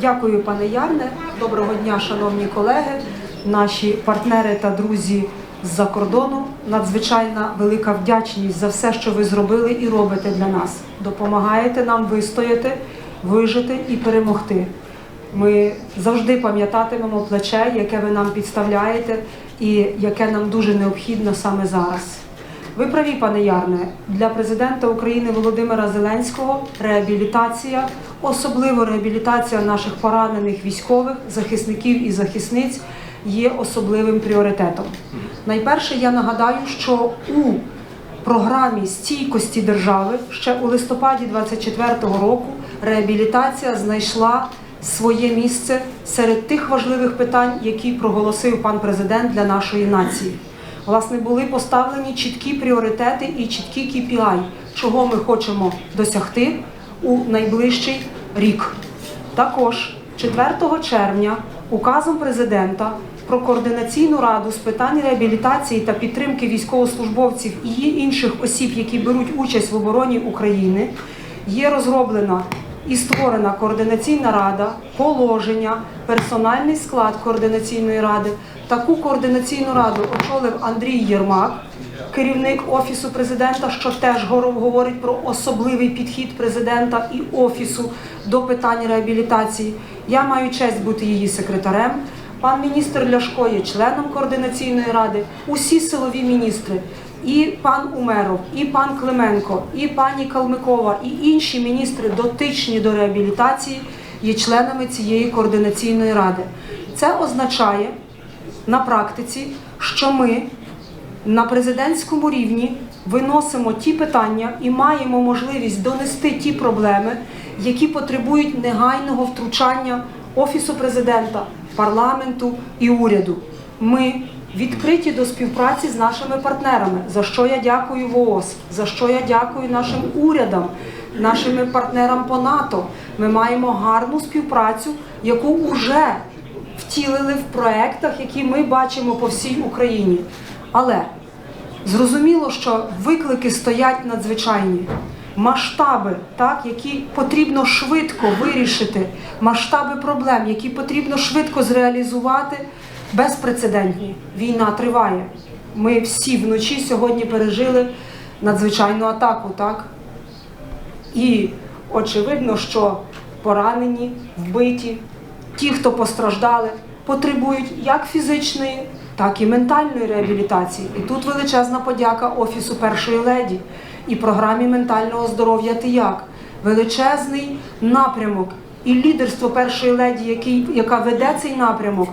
Дякую, пане Ярне. Доброго дня, шановні колеги, наші партнери та друзі з-за кордону. Надзвичайна велика вдячність за все, що ви зробили і робите для нас. Допомагаєте нам вистояти, вижити і перемогти. Ми завжди пам'ятатимемо плече, яке ви нам підставляєте, і яке нам дуже необхідно саме зараз. Ви праві, пане Ярне, для президента України Володимира Зеленського реабілітація, особливо реабілітація наших поранених військових, захисників і захисниць є особливим пріоритетом. Найперше я нагадаю, що у програмі стійкості держави ще у листопаді 24-го року реабілітація знайшла своє місце серед тих важливих питань, які проголосив пан президент для нашої нації. Власне, були поставлені чіткі пріоритети і чіткі KPI, чого ми хочемо досягти у найближчий рік. Також 4 червня указом президента про координаційну раду з питань реабілітації та підтримки військовослужбовців і інших осіб, які беруть участь в обороні України, є розроблена і створена координаційна рада, положення, персональний склад координаційної ради. Таку координаційну раду очолив Андрій Єрмак, керівник офісу президента, що теж говорить про особливий підхід президента і офісу до питань реабілітації. Я маю честь бути її секретарем. Пан міністр Ляшко є членом координаційної ради. Усі силові міністри, і пан Умеров, і пан Клименко, і пані Калмикова, і інші міністри, дотичні до реабілітації, є членами цієї координаційної ради. Це означає на практиці, що ми на президентському рівні виносимо ті питання і маємо можливість донести ті проблеми, які потребують негайного втручання Офісу президента, парламенту і уряду. Ми відкриті до співпраці з нашими партнерами, за що я дякую ВООЗ, за що я дякую нашим урядам, нашим партнерам по НАТО. Ми маємо гарну співпрацю, яку вже втілили в проектах, які ми бачимо по всій Україні. Але зрозуміло, що виклики стоять надзвичайні. Масштаби, так, які потрібно швидко вирішити, масштаби проблем, які потрібно швидко зреалізувати, безпрецедентні. Війна триває. Ми всі вночі сьогодні пережили надзвичайну атаку, так? І очевидно, що поранені, вбиті, ті, хто постраждали, потребують як фізичної, так і ментальної реабілітації. І тут величезна подяка Офісу першої леді і програмі ментального здоров'я «Ти як?» Величезний напрямок і лідерство першої леді, який, яка веде цей напрямок,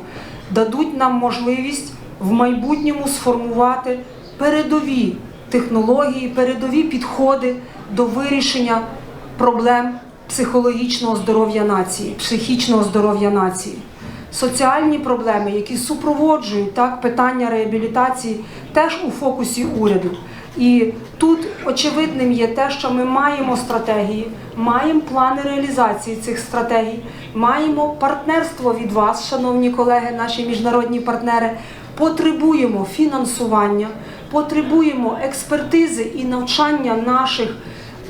дадуть нам можливість в майбутньому сформувати передові технології, передові підходи до вирішення проблем психологічного здоров'я нації, психічного здоров'я нації. Соціальні проблеми, які супроводжують так питання реабілітації, теж у фокусі уряду. І тут очевидним є те, що ми маємо стратегії, маємо плани реалізації цих стратегій, маємо партнерство від вас, шановні колеги, наші міжнародні партнери. Потребуємо фінансування, потребуємо експертизи і навчання наших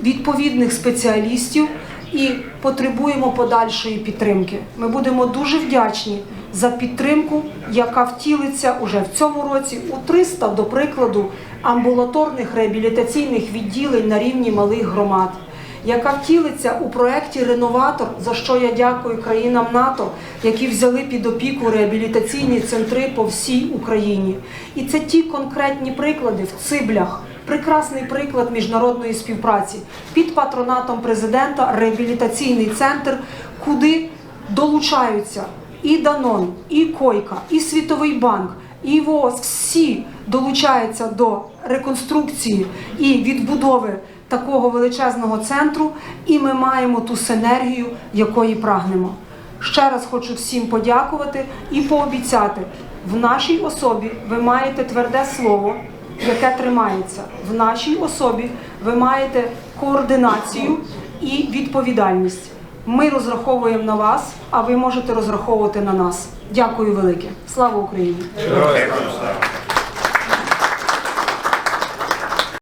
відповідних спеціалістів і потребуємо подальшої підтримки. Ми будемо дуже вдячні за підтримку, яка втілиться уже в цьому році у 300, до прикладу, амбулаторних реабілітаційних відділень на рівні малих громад. Яка втілиться у проєкті Реноватор, за що я дякую країнам НАТО, які взяли під опіку реабілітаційні центри по всій Україні. І це ті конкретні приклади в Циблях, прекрасний приклад міжнародної співпраці під патронатом президента реабілітаційний центр, куди долучаються і Данон, і Койка, і Світовий банк, і ВООЗ. Всі долучаються до реконструкції і відбудови такого величезного центру, і ми маємо ту синергію, якої прагнемо. Ще раз хочу всім подякувати і пообіцяти, в нашій особі ви маєте тверде слово, яке тримається. В нашій особі ви маєте координацію і відповідальність. Ми розраховуємо на вас, а ви можете розраховувати на нас. Дякую велике. Слава Україні! Героям слава!